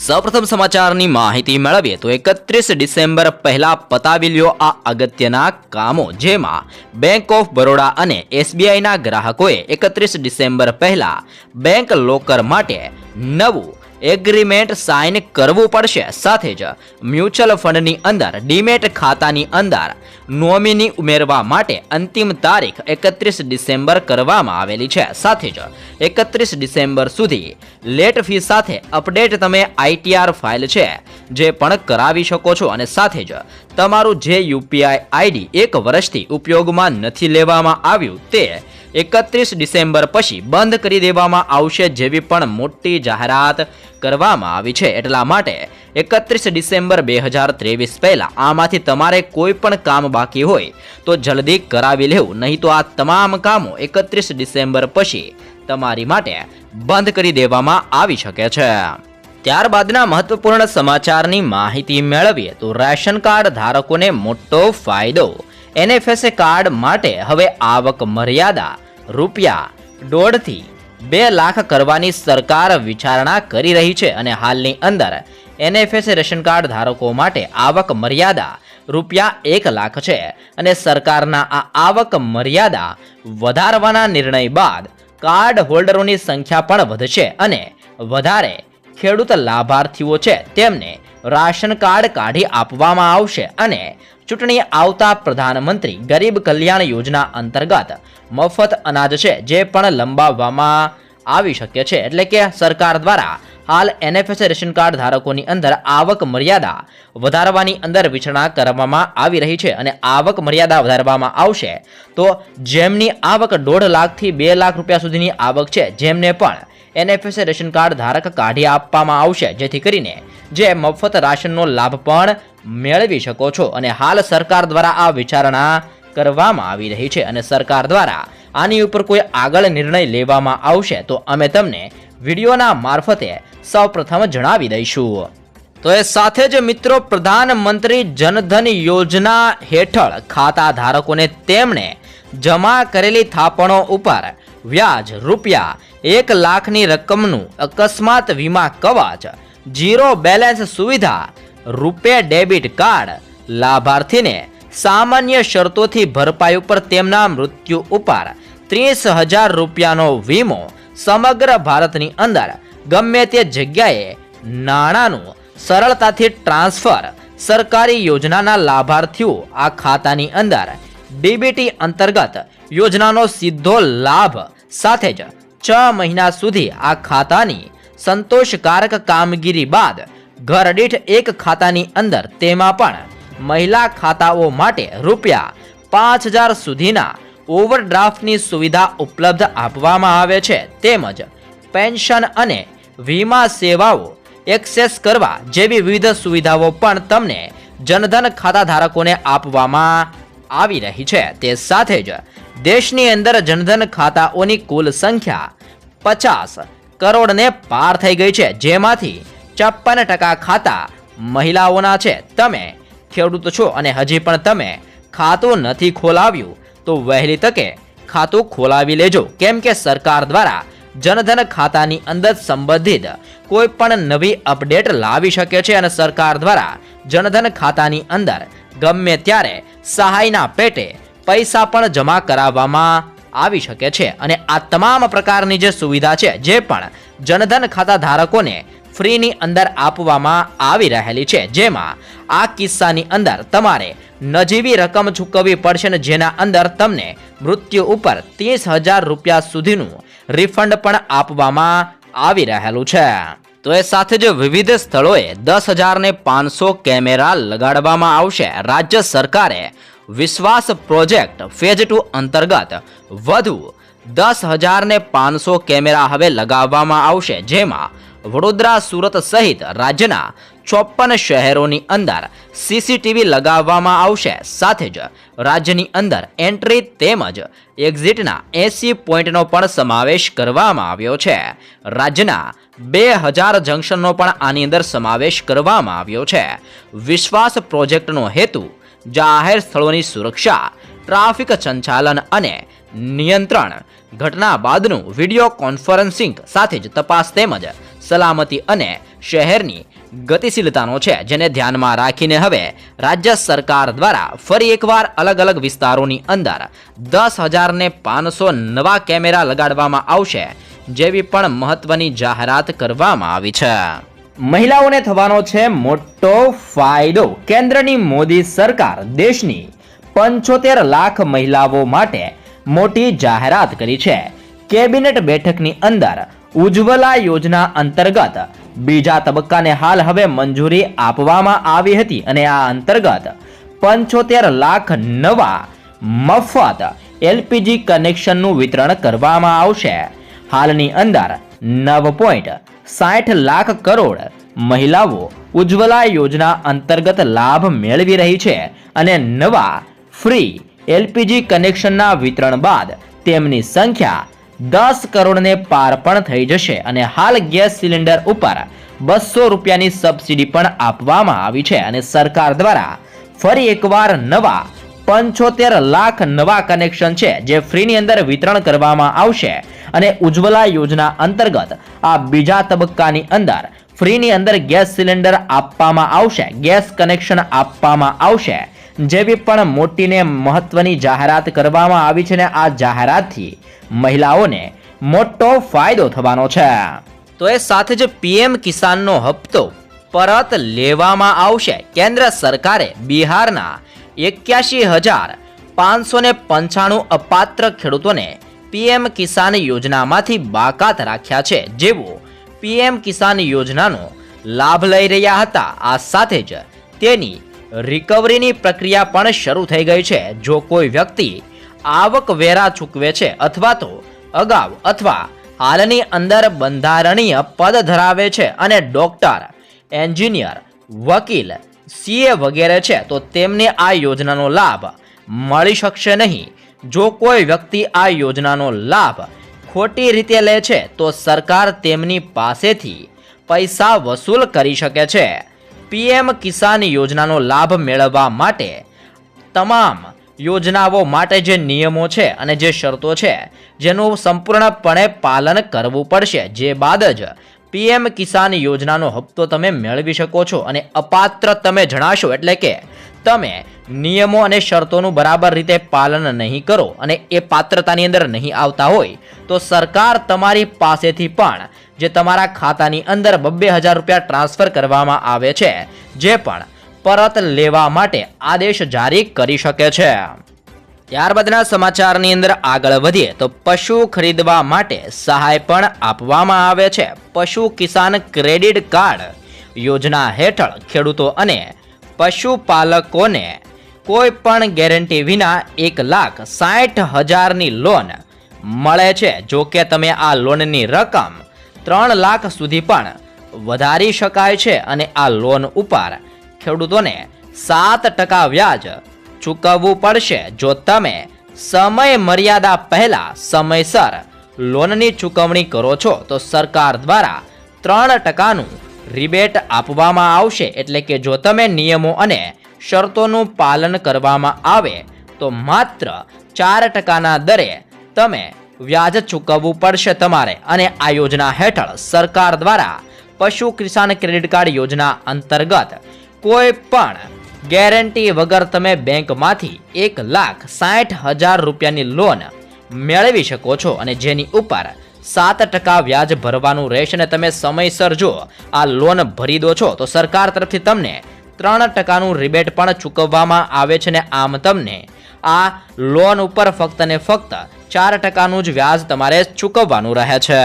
સૌપ્રથમ સમાચારની માહિતી મેળવીએ તો એકત્રીસ ડિસેમ્બર પહેલા પતાવી લ્યો આ અગત્યના કામો, જેમાં બેંક ઓફ બરોડા અને એસબીઆઈના ગ્રાહકોએ એકત્રીસ ડિસેમ્બર પહેલા બેંક લોકર માટે નવું એગ્રીમેન્ટ સાઇન કરવું પડશે. સાથે જ મ્યુચ્યુઅલ ફંડની અંદર ડીમેટ ખાતાની અંદર નોમિની ઉમેરવા માટે અંતિમ તારીખ એકત્રીસ ડિસેમ્બર કરવામાં આવેલી છે. સાથે જ એકત્રીસ ડિસેમ્બર સુધી લેટ ફી સાથે અપડેટ તમે આઈટીઆર ફાઇલ છે, જે પણ કરાવી શકો છો. અને સાથે જ તમારું જે યુપીઆઈ આઈડી એક વર્ષથી ઉપયોગમાં નથી લેવામાં આવ્યું તે એકત્રીસ ડિસેમ્બર પછી બંધ કરી દેવામાં આવશે જેવી પણ મોટી જાહેરાત કરવામાં આવી છે. એટલા માટે એકત્રીસ ડિસેમ્બર બે હજાર ત્રેવીસ પહેલાં આમાંથી તમારે કોઈ પણ કામ બાકી હોય તો જલ્દી કરાવી લેવું. નહીં તો આ તમામ કામો એકત્રીસ ડિસેમ્બર પછી તમારી માટે બંધ કરી દેવામાં આવી શકે છે. ત્યારબાદના મહત્વપૂર્ણ સમાચારની માહિતી મેળવીએ તો રેશન કાર્ડ ધારકોને મોટો ફાયદો એનએફએસએ કાર્ડ માટે હવે આવક મર્યાદા રૂપિયા દોઢથી બે લાખ કરવાની સરકાર વિચારણા કરી રહી છે અને હાલની અંદર એનએફએસએ રેશન કાર્ડ ધારકો માટે આવક મર્યાદા રૂપિયા એક લાખ છે અને સરકારના આ આવક મર્યાદા વધારવાના નિર્ણય બાદ કાર્ડ હોલ્ડરોની સંખ્યા પણ વધશે અને વધારે ખેડૂત લાભાર્થીઓ છે તેમને રાશન કાર્ડ કાઢી આપવામાં આવશે અને ચૂંટણી આવતા પ્રધાનમંત્રી ગરીબ કલ્યાણ યોજના અંતર્ગત મફત અનાજ છે, જે પણ લંબાવવામાં આવી શકે છે. એટલે કે સરકાર દ્વારા હાલ એનએફએસ રેશન કાર્ડ ધારકોની અંદર આવક મર્યાદા વધારવાની અંદર વિચારણા કરવામાં આવી રહી છે અને આવક મર્યાદા વધારવામાં આવશે, તો જેમની આવક દોઢ લાખથી બે લાખ રૂપિયા સુધીની આવક છે, જેમને પણ એનએફએસએ રેશન કાર્ડ ધારક કાઢી આપવામાં આવશે, જેથી કરીને જે મફત રાશનનો લાભ પણ મેળવી શકો છો. અને હાલ સરકાર દ્વારા આ વિચારણા કરવામાં આવી રહી છે અને સરકાર દ્વારા આની ઉપર કોઈ આગળ નિર્ણય લેવામાં આવશે, તો અમે તમને વિડીયોના મારફતે સૌપ્રથમ જણાવી દઈશું. તો એ સાથે જ મિત્રો, પ્રધાનમંત્રી જનધન યોજના હેઠળ ખાતા ધારકોને તેમણે જમા કરેલી થાપણો ઉપર વ્યાજ, રૂપિયા, એક લાખની રકમનું અકસ્માત વીમા કવચ જીરો બેલેન્સ સુવિધા, રૂપે ડેબિટ કાર્ડ, લાભાર્થીને સામાન્ય શરતોથી ભરપાઈ ઉપર તેમના મૃત્યુ ઉપર ત્રીસ હજાર રૂપિયાનો વીમો સમગ્ર ભારતની અંદર ગમે તે જગ્યાએ નાણાંનું સરળતાથી ટ્રાન્સફર સરકારી યોજનાના લાભાર્થીઓ આ ખાતાની અંદર ડીબીટી અંતર્ગત યોજનાનો સીધો લાભ સાથે જ છ મહિના સુધી આ ખાતાની સંતોષકારક કામગીરી બાદ ઘર દીઠ એક ખાતાની અંદર તેમાં પણ મહિલા ખાતાઓ માટે રૂપિયા પાંચ હજાર સુધીના ઓવરડ્રાફ્ટની સુવિધા ઉપલબ્ધ આપવામાં આવે છે. તેમજ પેન્શન અને વીમા સેવાઓ એક્સેસ કરવા જેવી વિવિધ સુવિધાઓ પણ તમને જનધન ખાતા ધારકોને આપવામાં આવી રહી છે. તે સાથે જ દેશની અંદર જનધન ખાતાઓની કુલ સંખ્યા પચાસ કરોડને પાર થઈ ગઈ છે. જેમાંથી છપ્પન ટકા ખાતા મહિલાઓના છે. તમે ખેડૂત છો અને હજી પણ તમે ખાતું નથી ખોલાવ્યું, તો વહેલી તકે ખાતું ખોલાવી લેજો. કેમ કે સરકાર દ્વારા જનધન ખાતાની અંદર સંબંધિત કોઈ પણ નવી અપડેટ લાવી શકે છે અને સરકાર દ્વારા જનધન ખાતાની અંદર ગમે ત્યારે સહાયના પેટે પૈસા પણ જમા કરાવવામાં આવી શકે છે. અને આ તમામ પ્રકારની જે સુવિધા છે, જે પણ જનધન ખાતા ધારકોને ફ્રીની અંદર આપવામાં આવી રહેલી છે, જેમાં આ કિસ્સાની અંદર તમારે નજીવી રકમ ચૂકવવી પડશે ને જેના અંદર તમને મૃત્યુ ઉપર ત્રીસ હજાર રૂપિયા સુધીનું રિફંડ પણ આપવામાં આવી રહેલું છે. તો એ સાથે જ વિવિધ સ્થળોએ દસ હજાર ને પાંચસો કેમેરા લગાડવામાં આવશે. રાજ્ય સરકારે વિશ્વાસ પ્રોજેક્ટ ફેઝ ટુ અંતર્ગત વધુ દસ હજાર ને પાંચસો કેમેરા હવે લગાવવામાં આવશે. જેમાં વડોદરા, સુરત સહિત રાજ્યના ચોપન શહેરોની અંદર સીસીટીવી લગાવવામાં આવશે. સાથે જ રાજ્યની અંદર એન્ટ્રી તેમજ એક્ઝિટના એસી પોઈન્ટનો પણ સમાવેશ કરવામાં આવ્યો છે. રાજ્યના બે હજાર જંકશનનો પણ આની અંદર સમાવેશ કરવામાં આવ્યો છે. વિશ્વાસ પ્રોજેક્ટનો હેતુ જાહેર સ્થળોની સુરક્ષા, ટ્રાફિક સંચાલન અને નિયંત્રણ. ઘટના બાદનું વીડિયો કોન્ફરન્સિંગ સાથે જ તપાસ તેમજ સલામતી અને શહેરની ગતિશીલતાનો છે, જેને ધ્યાનમાં રાખીને હવે રાજ્ય સરકાર દ્વારા ફરી એકવાર અલગ અલગ વિસ્તારોની અંદર દસ હજારને પાંચસો નવા કેમેરા લગાડવામાં આવશે, જેવી પણ મહત્વની જાહેરાત કરવામાં આવી છે. મહિલાઓને થવાનો છે મોટો ફાયદો. કેન્દ્રની મોદી સરકાર દેશની પંચોતેર લાખ મહિલાઓ માટે મોટી જાહેરાત કરી છે. કેબિનેટ બેઠકની અંદર ઉજ્જવલા યોજના અંતર્ગત બીજા તબક્કાને હાલ હવે મંજૂરી આપવામાં આવી હતી અને આ અંતર્ગત પંચોતેર લાખ નવા મફત એલપીજી કનેક્શનનું વિતરણ કરવામાં આવશે. હાલની અંદર નવ પોઈન્ટ સાઠ લાખ કરોડ મહિલાઓ ઉજ્જવલા યોજના અંતર્ગત લાભ મેળવી રહી છે અને નવા ફ્રી એલપીજી કનેક્શનના વિતરણ બાદ તેમની સંખ્યા દસ કરોડને પાર પણ થઈ જશે અને હાલ ગેસ સિલિન્ડર ઉપર બસો રૂપિયાની સબસિડી પણ આપવામાં આવી છે અને સરકાર દ્વારા ફરી એકવાર નવા પંચોતેર લાખ નવા કનેક્શન છે જે ફ્રીની અંદર વિતરણ કરવામાં આવશે અને ઉજ્જવલા યોજના અંતર્ગત આ બીજા તબક્કાની અંદર ફ્રીની અંદર ગેસ સિલિન્ડર આપવામાં આવશે, ગેસ કનેક્શન આપવામાં આવશે જેવી પણ મોટીને મહત્વની જાહેરાત કરવામાં આવી છે ને આ જાહેરાતથી મહિલાઓને મોટો ફાયદો થવાનો છે. તો એ સાથે જ પીએમ કિસાનનો હપ્તો પરત લેવામાં આવશે. કેન્દ્ર સરકારે બિહારના એક્યાસી હજાર પાંચસો ને પંચાણું અપાત્ર ખેડૂતોને પીએમ કિસાન યોજનામાંથી બાકાત રાખ્યા છે. જેઓ પીએમ કિસાન યોજનાનો લાભ લઈ રહ્યા હતા. આ સાથે જ તેની રિકવરીની પ્રક્રિયા પણ શરૂ થઈ ગઈ છે. જો કોઈ વ્યક્તિ આવક વેરા ચૂકવે છે અથવા તો અગાઉ અથવા હાલની અંદર બંધારણીય પદ ધરાવે છે અને ડોક્ટર, એન્જિનિયર, વકીલ, સીએ વગેરે છે, તો તેમને આ યોજનાનો લાભ મળી શકશે નહીં. જો કોઈ વ્યક્તિ આ યોજનાનો લાભ ખોટી રીતે લે છે, તો સરકાર તેમની પાસેથી પૈસા વસૂલ કરી શકે છે. પીએમ કિસાન યોજનાનો લાભ મેળવવા માટે તમામ યોજનાઓ માટે જે નિયમો છે અને જે શરતો છે, જેનું સંપૂર્ણપણે પાલન કરવું પડશે. જે બાદ જ પીએમ કિસાન યોજનાનો હપ્તો તમે મેળવી શકો છો અને અપાત્ર તમે જણાશો. એટલે કે તમે નિયમો અને શરતોનું બરાબર રીતે પાલન નહીં કરો અને એ પાત્રતાની અંદર નહીં આવતા હોય, તો સરકાર તમારી પાસેથી પણ જે તમારા ખાતાની અંદર બબ્બે હજાર રૂપિયા ટ્રાન્સફર કરવામાં આવે છે, જે પણ પરત લેવા માટે આદેશ જારી કરી શકે છે. ત્યારબાદના સમાચારની અંદર આગળ વધીએ તો પશુ ખરીદવા માટે સહાય પણ આપવામાં આવે છે. પશુ કિસાન ક્રેડિટ કાર્ડ યોજના હેઠળ ખેડૂતો અને પશુપાલકોને કોઈ પણ ગેરંટી વિના એક લાખ સાઠ હજારની લોન મળે છે. જો કે તમે આ લોનની રકમ ત્રણ લાખ સુધી પણ વધારી શકાય છે અને આ લોન ઉપર ખેડૂતોને સાત ટકા વ્યાજ ચૂકવવું પડશે. જો તમે સમય મર્યાદા પહેલા સમયસર લોનની ચૂકવણી કરો છો, તો સરકાર દ્વારા ત્રણ ટકાનું રિબેટ આપવામાં આવશે. એટલે કે જો તમે નિયમો અને શરતોનું પાલન કરવામાં આવે, તો માત્ર ચાર ટકાના દરે તમે વ્યાજ ચૂકવવું પડશે તમારે અને આ યોજના હેઠળ સરકાર દ્વારા પશુ કિસાન ક્રેડિટ કાર્ડ યોજના અંતર્ગત કોઈ પણ ગેરંટી વગર તમે બેંકમાંથી એક લાખ સાઠ હજાર રૂપિયાની લોન મેળવી શકો છો અને જેની ઉપર સાત ટકા વ્યાજ ભરવાનું રહેશે અને તમે સમયસર જો આ લોન ભરી દો છો, તો સરકાર તરફથી તમને ત્રણ ટકાનું રિબેટ પણ ચૂકવવામાં આવે છે ને આમ તમને આ લોન ઉપર ફક્ત ને ફક્ત ચાર ટકાનું જ વ્યાજ તમારે ચૂકવવાનું રહે છે.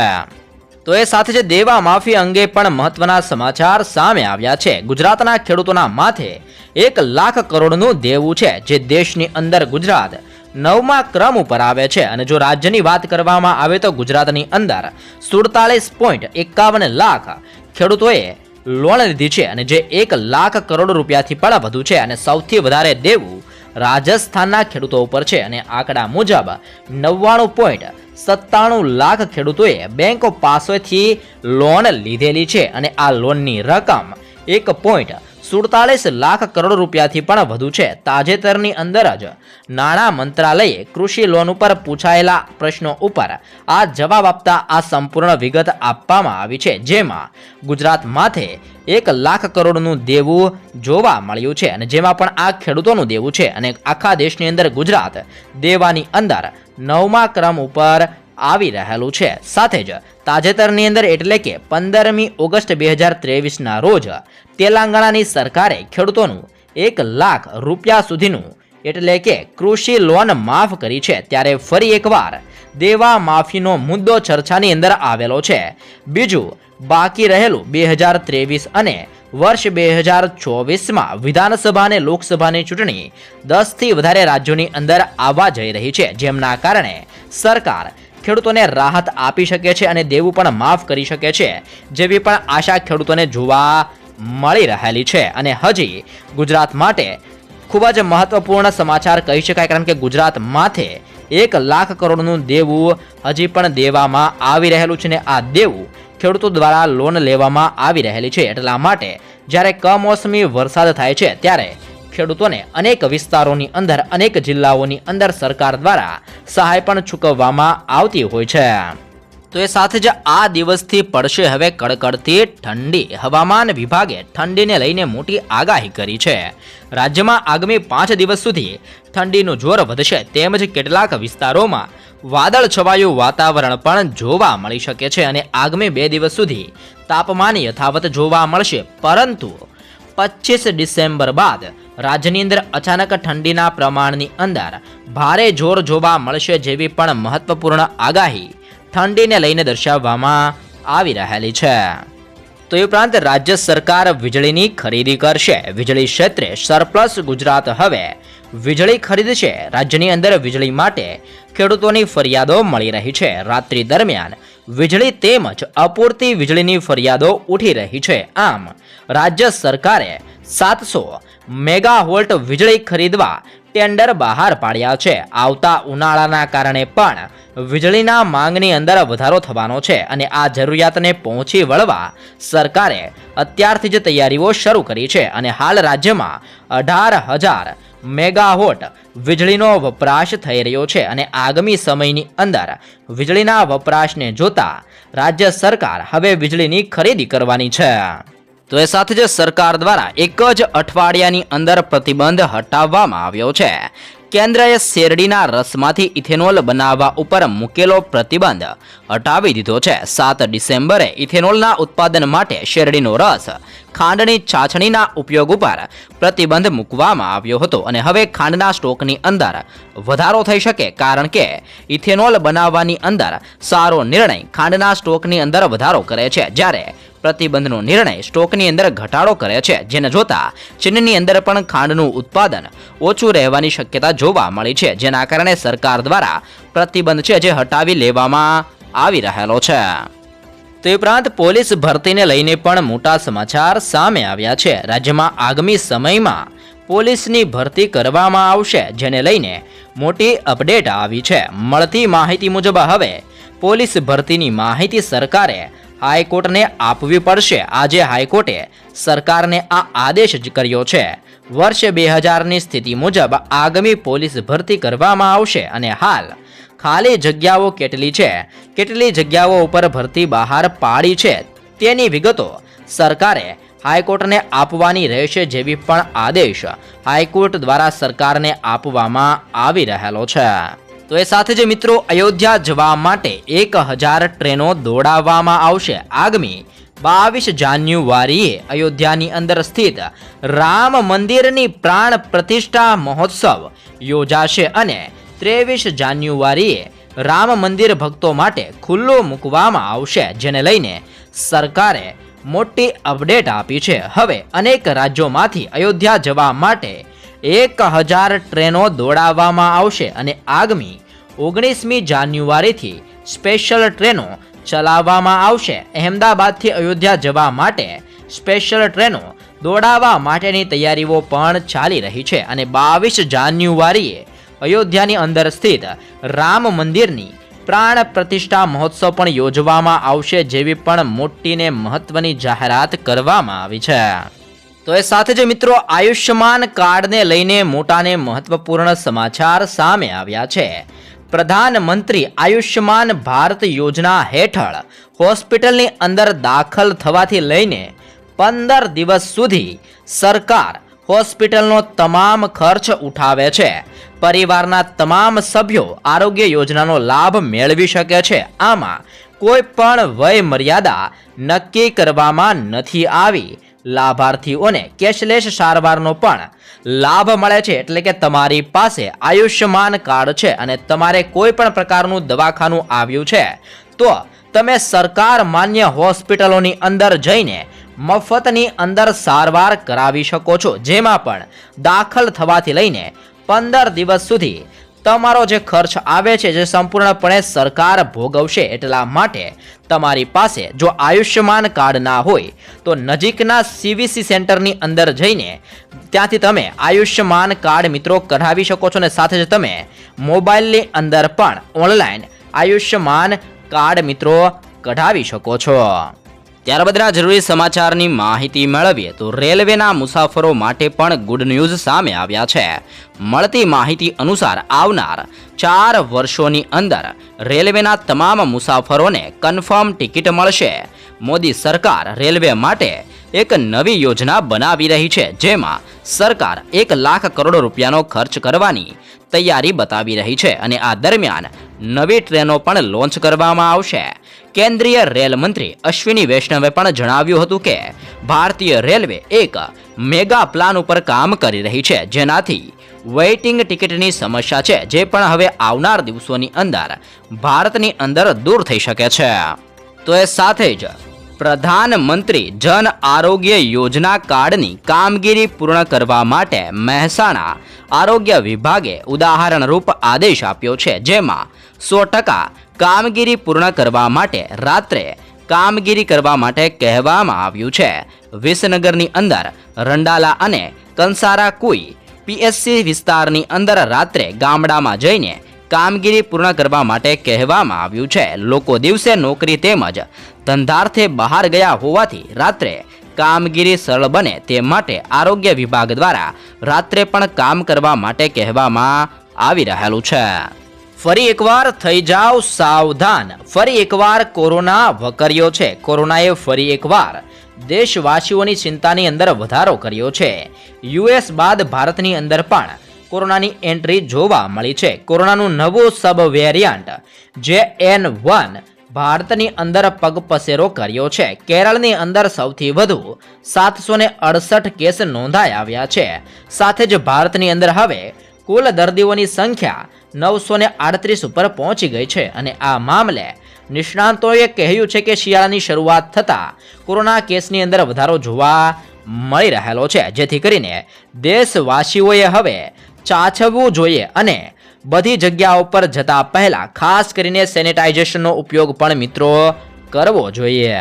તો એ સાથે જ દેવા માફી અંગે પણ મહત્વના સમાચાર સામે આવ્યા છે. ગુજરાતના ખેડૂતોના માથે એક લાખ કરોડનું દેવું છે, જે દેશની અંદર ગુજરાત નવમા ક્રમ ઉપર આવે છે. અને જો રાજ્યની વાત કરવામાં આવે તો ગુજરાતની અંદર સુડતાલીસ પોઈન્ટ એકાવન લાખ ખેડૂતોએ લોન લીધી છે. અને જે એક લાખ કરોડ રૂપિયાથી પણ વધુ છે. અને સૌથી વધારે દેવું રાજસ્થાનના ખેડૂતો ઉપર છે અને આંકડા મુજબ નવ્વાણું પોઈન્ટ સત્તાણું લાખ ખેડૂતોએ બેંકો પાસેથી લોન લીધેલી છે અને આ લોનની રકમ એક પોઈન્ટ સુડતાલીસ લાખ કરોડ રૂપિયાથી પણ વધુ છે. તાજેતરની અંદર જ નાણાં મંત્રાલયે કૃષિ લોન ઉપર પૂછાયેલા પ્રશ્નો ઉપર આ જવાબ આપતા આ સંપૂર્ણ વિગત આપવામાં આવી છે. જેમાં ગુજરાત માથે એક લાખ કરોડનું દેવું જોવા મળ્યું છે અને જેમાં પણ આ ખેડૂતોનું દેવું છે અને આખા દેશની અંદર ગુજરાત દેવાની અંદર નવમા ક્રમ ઉપર આવી રહેલું છે. સાથે જ તાજેતરની અંદર એટલે કે પંદરમી ઓગસ્ટ બે હજાર ત્રેવીસના રોજ તેલંગાણાની સરકારે ખેડૂતોનું એક લાખ રૂપિયા સુધીનું એટલે કે કૃષિ લોન માફ કરી છે. ત્યારે ફરી એકવાર દેવા માફીનો મુદ્દો ચર્ચાની અંદર આવેલો છે. બીજું બાકી રહેલું બે હજાર ત્રેવીસ અને વર્ષ બે હજાર ચોવીસમાં વિધાનસભા અને લોકસભાની ચૂંટણી દસથી વધારે રાજ્યોની અંદર આવવા જઈ રહી છે, જેમના કારણે સરકાર ખેડૂતોને રાહત આપી શકે છે અને દેવું પણ માફ કરી શકે છે, જેવી પણ આશા ખેડૂતોને જોવા મળી રહેલી છે. અને હજી ગુજરાત માટે ખૂબ જ મહત્વપૂર્ણ સમાચાર કહી શકાય, કારણ કે ગુજરાત માથે એક લાખ કરોડનું દેવું હજી પણ દેવામાં આવી રહેલું છે ને આ દેવું ખેડૂતો દ્વારા લોન લેવામાં આવી રહેલી છે એટલા માટે જ્યારે કમોસમી વરસાદ થાય છે ત્યારે ખેડૂતોને અનેક વિસ્તારોની અંદર, અનેક જિલ્લાઓની અંદર સરકાર દ્વારા સહાય પણ ચૂકવવામાં આવતી હોય છે. તો એ સાથે જ આ દિવસથી પડશે હવે કડકડતી ઠંડી. હવામાન વિભાગે ઠંડીને લઈને મોટી આગાહી કરી છે. રાજ્યમાં આગામી પાંચ દિવસ સુધી ઠંડીનું જોર વધશે. તેમજ કેટલાક વિસ્તારોમાં વાદળ છવાયું વાતાવરણ પણ જોવા મળી શકે છે અને આગામી બે દિવસ સુધી તાપમાન યથાવત જોવા મળશે. પરંતુ પચીસ ડિસેમ્બર બાદ રાજ્યની અંદર અચાનક ઠંડીના પ્રમાણની અંદર ભારે જોર જોવા મળશે જેવી પણ મહત્વપૂર્ણ આગાહી ઠંડીને લઈને દર્શાવવામાં આવી રહેલી છે. તો એ ઉપરાંત રાજ્ય સરકાર વીજળીની ખરીદી કરશે. વીજળી ક્ષેત્રે સરપ્લસ ગુજરાત હવે વીજળી ખરીદશે. રાજ્યની અંદર વીજળી માટે ખેડૂતોની ફરિયાદો મળી રહી છે. રાત્રિ દરમિયાન વીજળી તેમજ અપૂરતી વીજળીની ફરિયાદો ઉઠી રહી છે. આમ, રાજ્ય સરકારે સાતસો મેગાવોલ્ટ વીજળી ખરીદવા ટેન્ડર બહાર પાડ્યા છે. આવતા ઉનાળાના કારણે પણ વીજળીના માંગની અંદર વધારો થવાનો છે અને આ જરૂરિયાતને પહોંચી વળવા સરકારે અત્યારથી જ તૈયારીઓ શરૂ કરી છે અને હાલ રાજ્યમાં અઢાર હજાર મેગાવોટ વીજળીનો વપરાશ થઈ રહ્યો છે અને આગામી સમયની અંદર વીજળીના વપરાશને જોતા રાજ્ય સરકાર હવે વીજળીની ખરીદી કરવાની છે. તો એ સાથે જ સરકાર દ્વારા એક જ અઠવાડિયાની અંદર પ્રતિબંધ હટાવવામાં આવ્યો છે. કેન્દ્રએ શેરડીના રસમાંથી ઇથેનોલ બનાવવા ઉપર મૂકેલો પ્રતિબંધ હટાવી દીધો છે. સાત ડિસેમ્બરે ઇથેનોલના ઉત્પાદન માટે શેરડીનો રસ ખાંડની છાછણીના ઉપયોગ ઉપર પ્રતિબંધ મૂકવામાં આવ્યો હતો અને હવે ખાંડના સ્ટોકની અંદર વધારો થઈ શકે કારણ કે ઇથેનોલ બનાવવાની અંદર સારો નિર્ણય ખાંડના સ્ટોકની અંદર વધારો કરે છે. જ્યારે પ્રતિબંધનો નિર્ણય સ્ટોકની અંદર ઘટાડો કરે છે. જેને જોતા ચીનની અંદર પણ ખાંડનું ઉત્પાદન ઓછું રહેવાની શક્યતા જોવા મળી છે, જેના કારણે સરકાર દ્વારા પ્રતિબંધ છે જે હટાવી લેવામાં આવી રહેલો છે. તે ઉપરાંત પોલીસ ભરતીને લઈને પણ મોટા સમાચાર સામે આવ્યા છે. રાજ્યમાં આગામી સમયમાં પોલીસની ભરતી કરવામાં આવશે, જેને લઈને મોટી અપડેટ આવી છે. મળતી માહિતી મુજબ હવે પોલીસ ભરતીની માહિતી સરકારે હાઈકોર્ટને આપવી પડશે. આજે હાઈકોર્ટે સરકારને આ આદેશ જ કર્યો છે. વર્ષ બે હજારની સ્થિતિ મુજબ આગામી પોલીસ ભરતી કરવામાં આવશે અને હાલ ખાલી જગ્યાઓ કેટલી છે? કેટલી જગ્યાઓ ઉપર ભરતી બહાર પાડી છે? તેની વિગતો સરકારે હાઈકોર્ટને આપવાની રહેશે જેવી પણ આદેશ હાઈકોર્ટ દ્વારા સરકારને આપવામાં આવી રહેલો છે. તો એ સાથે જ મિત્રો અયોધ્યા જવા માટે એક હજાર ટ્રેનો દોડાવવામાં આવશે. આગામી બાવીસ જાન્યુઆરીએ અયોધ્યાની અંદર સ્થિત રામ મંદિરની પ્રાણ પ્રતિષ્ઠા મહોત્સવ યોજાશે અને ત્રેવીસ જાન્યુઆરીએ રામ મંદિર ભક્તો માટે ખુલ્લું મૂકવામાં આવશે, જેને લઈને સરકારે મોટી અપડેટ આપી છે. હવે અનેક રાજ્યોમાંથી અયોધ્યા જવા માટે એક હજાર ટ્રેનો દોડાવવામાં આવશે અને આગામી ઓગણીસમી જાન્યુઆરીથી સ્પેશિયલ ટ્રેનો ચલાવવામાં આવશે. અહેમદાબાદથી અયોધ્યા જવા માટે સ્પેશિયલ ટ્રેનો દોડાવવા માટેની તૈયારીઓ પણ ચાલી રહી છે અને બાવીસ જાન્યુઆરીએ અયોધ્યાની અંદર સ્થિત રામ મંદિરની પ્રાણ પ્રતિષ્ઠા મહોત્સવ પણ યોજવામાં આવશે જેવી પણ મોટીને મહત્વની જાહેરાત કરવામાં આવી છે. તો એ સાથે જ મિત્રો આયુષ્યમાન કાર્ડને લઈને મોટાને મહત્વપૂર્ણ સમાચાર સામે આવ્યા છે. પ્રધાનમંત્રી આયુષ્યમાન ભારત યોજના હેઠળ હોસ્પિટલની અંદર દાખલ થવાથી લઈને પંદર દિવસ સુધી સરકાર હોસ્પિટલનો તમામ ખર્ચ ઉઠાવે છે. પરિવારના તમામ સભ્યો આરોગ્ય યોજનાનો લાભ મેળવી શકે છે. આમાં કોઈ પણ વય મર્યાદા નક્કી કરવામાં નથી આવી. લાભાર્થીઓને કેશલેસ સારવારનો પણ લાભ મળે છે. એટલે કે તમારી પાસે આયુષ્યમાન કાર્ડ છે અને તમારે કોઈ પણ પ્રકારનું દવાખાનું આવ્યું છે, તો તમે સરકાર માન્ય હોસ્પિટલોની અંદર જઈને મફતની અંદર સારવાર કરાવી શકો છો. જેમાં પણ દાખલ થવાથી લઈને પંદર દિવસ સુધી તમારો જે ખર્ચ આવે છે, જે સંપૂર્ણપણે સરકાર ભોગવશે એટલા માટે તમારી પાસે જો આયુષ્યમાન કાર્ડ ના હોય, તો નજીકના સીવીસી સેન્ટરની અંદર જઈને ત્યાંથી તમે આયુષ્યમાન કાર્ડ મિત્રો કઢાવી શકો છો અને સાથે જ તમે મોબાઈલની અંદર પણ ઓનલાઈન આયુષ્યમાન કાર્ડ મિત્રો કઢાવી શકો છો. ત્યારબાદના જરૂરી સમાચારની માહિતી મેળવીએ તો રેલવેના મુસાફરો માટે પણ ગુડ ન્યૂઝ સામે આવ્યા છે. મળતી માહિતી અનુસાર આવનાર ચાર વર્ષોની અંદર રેલવેના તમામ મુસાફરોને કન્ફર્મ ટિકિટ મળશે. મોદી સરકાર રેલવે માટે એક નવી યોજના બનાવી રહી છે, જેમાં સરકાર એક લાખ કરોડ રૂપિયાનો ખર્ચ કરવાની તૈયારી બતાવી રહી છે અને આ દરમિયાન નવી ટ્રેનો પણ લોન્ચ કરવામાં આવશે. કેન્દ્રીય રેલ મંત્રી અશ્વિની વૈષ્ણવે પણ જણાવ્યું હતું કે, ભારતીય રેલવે એક મેગા પ્લાન ઉપર કામ કરી રહી છે, જેનાથી વેઇટિંગ ટિકિટની સમસ્યા છે, જે પણ હવે આવનાર દિવસોની અંદર ભારતની અંદર દૂર થઈ શકે છે. તો એ સાથે જ પ્રધાનમંત્રી જન આરોગ્ય યોજના કાર્ડની કામગીરી પૂર્ણ કરવા માટે મહેસાણા આરોગ્ય વિભાગે ઉદાહરણરૂપ આદેશ આપ્યો છે, જેમાં સો ટકા કામગીરી પૂર્ણ કરવા માટે રાત્રે કામગીરી કરવા માટે કહેવામાં આવ્યું છે. વિસનગરની અંદર રંડાલા અને કંસારા કુઈ પીએસસી વિસ્તારની અંદર રાત્રે ગામડામાં જઈને કામગીરી પૂર્ણ કરવા માટે કહેવામાં આવ્યું છે. લોકો દિવસે નોકરી તેમજ ધંધાર્થે બહાર ગયા હોવાથી રાત્રે કામગીરી સરળ બને તે માટે આરોગ્ય વિભાગ દ્વારા રાત્રે પણ કામ કરવા માટે કહેવામાં આવી રહેલું છે. ફરી એકવાર થઈ જાઓ સાવધાન. ફરી એકવાર કોરોના વકર્યો છે. કોરોનાએ ફરી એકવાર દેશવાસીઓની ચિંતાની અંદર વધારો કર્યો છે. યુએસ બાદ ભારતની અંદર પણ કોરોનાની એન્ટ્રી જોવા મળી છે. કોરોનાનું નવું સબ વેરિયન્ટ જે એન વન, ભારતની અંદર પગપસેરો કર્યો છે. કેરળની અંદર સૌથી વધુ સાતસો અડસઠ કેસ નોંધાઈ આવ્યા છે. સાથે જ ભારતની અંદર હવે કુલ દર્દીઓની સંખ્યા નવસો આડત્રીસ ઉપર પહોંચી ગઈ છે. અને આ મામલે નિષ્ણાંતોએ કહ્યું છે કે શિયાળાની શરૂઆત થતાં કોરોના કેસની અંદર વધારો જોવા મળી રહેલો છે. જેથી કરીને દેશવાસીઓએ હવે ચાછવવું જોઈએ અને બધી જગ્યાઓ પર જતા પહેલા ખાસ કરીને સેનિટાઇઝેશનનો ઉપયોગ પણ મિત્રો કરવો જોઈએ.